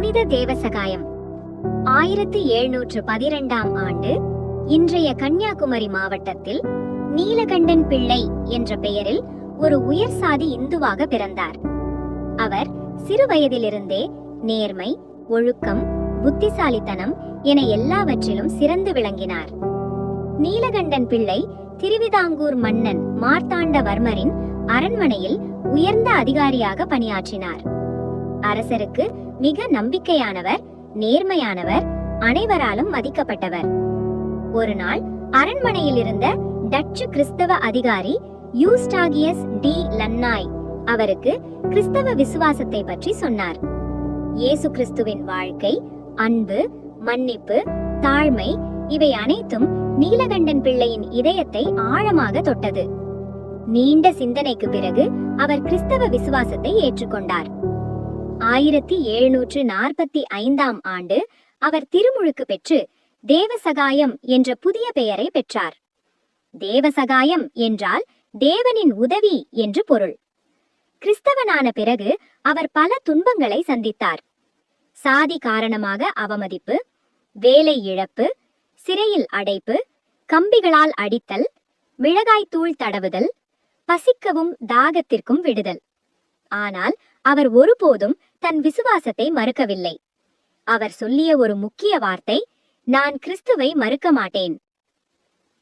புனித தேவசகாயம். ஆயிரத்தி எழுநூற்று பதிரெண்டாம் ஆண்டு இன்றைய கன்னியாகுமரி மாவட்டத்தில் நீலகண்டன் பிள்ளை என்ற பெயரில் ஒரு உயர் சாதி இந்துவாக பிறந்தார். அவர் சிறு வயதிலிருந்தே நேர்மை ஒழுக்கம் புத்திசாலித்தனம் என எல்லாவற்றிலும் சிறந்து விளங்கினார். நீலகண்டன் பிள்ளை திருவிதாங்கூர் மன்னன் மார்த்தாண்டவர்மரின் அரண்மனையில் உயர்ந்த அதிகாரியாக பணியாற்றினார். அரசருக்கு மிக நம்பிக்கையானவர் நேர்மையானவர் அனைவராலும் மதிக்கப்பட்டவர். ஒரு நாள் அரண்மனையில் இருந்த டச்சு கிறிஸ்தவ அதிகாரி யூஸ்டாகியஸ் டி. லன்னாய் அவருக்கு கிறிஸ்தவ விசுவாசத்தை பற்றி சொன்னார். இயேசு கிறிஸ்துவின் வாழ்க்கை அன்பு மன்னிப்பு தாழ்மை இவை அனைத்தும் நீலகண்டன் பிள்ளையின் இதயத்தை ஆழமாக தொட்டது. நீண்ட சிந்தனைக்கு பிறகு அவர் கிறிஸ்தவ விசுவாசத்தை ஏற்றுக்கொண்டார். ஆயிரத்தி எழுநூற்று நாற்பத்தி ஐந்தாம் ஆண்டு அவர் திருமுழுக்கு பெற்று தேவசகாயம் என்ற புதிய பெயரை பெற்றார். தேவசகாயம் என்றால் தேவனின் உதவி என்று பொருள். கிறிஸ்தவனான பிறகு அவர் பல துன்பங்களை சந்தித்தார். சாதி காரணமாக அவமதிப்பு வேலை இழப்பு சிறையில் அடைப்பு கம்பிகளால் அடித்தல் மிளகாய்த்தூள் தடவுதல் பசிக்கவும் தாகத்திற்கும் விடுதல். ஆனால் அவர் ஒருபோதும் தன் விசுவாசத்தை மறுக்கவில்லை. அவர் சொல்லிய ஒரு முக்கிய வார்த்தை நான் கிறிஸ்துவை மறுக்க மாட்டேன்.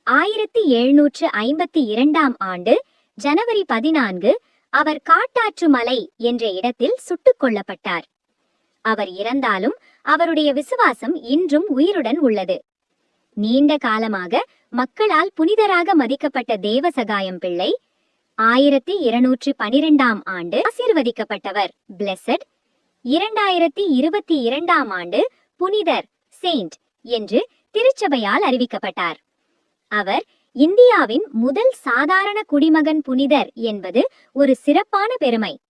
ஆயிரத்தி எழுநூற்று ஐம்பத்தி இரண்டாம் ஆண்டு ஜனவரி பதினான்கு அவர் காட்டாற்று மலை என்ற இடத்தில் சுட்டுக் கொல்லப்பட்டார். அவர் இறந்தாலும் அவருடைய விசுவாசம் இன்றும் உயிருடன் உள்ளது. நீண்ட காலமாக மக்களால் புனிதராக மதிக்கப்பட்ட தேவசகாயம் பிள்ளை ஆயிரத்தி இருநூற்று பனிரெண்டாம் ஆண்டு ஆசீர்வதிக்கப்பட்டவர். பிளெஸட் இரண்டாயிரத்தி இருபத்தி இரண்டாம் ஆண்டு புனிதர் செயின்ட் என்று திருச்சபையால் அறிவிக்கப்பட்டார். அவர் இந்தியாவின் முதல் சாதாரண குடிமகன் புனிதர் என்பது ஒரு சிறப்பான பெருமை.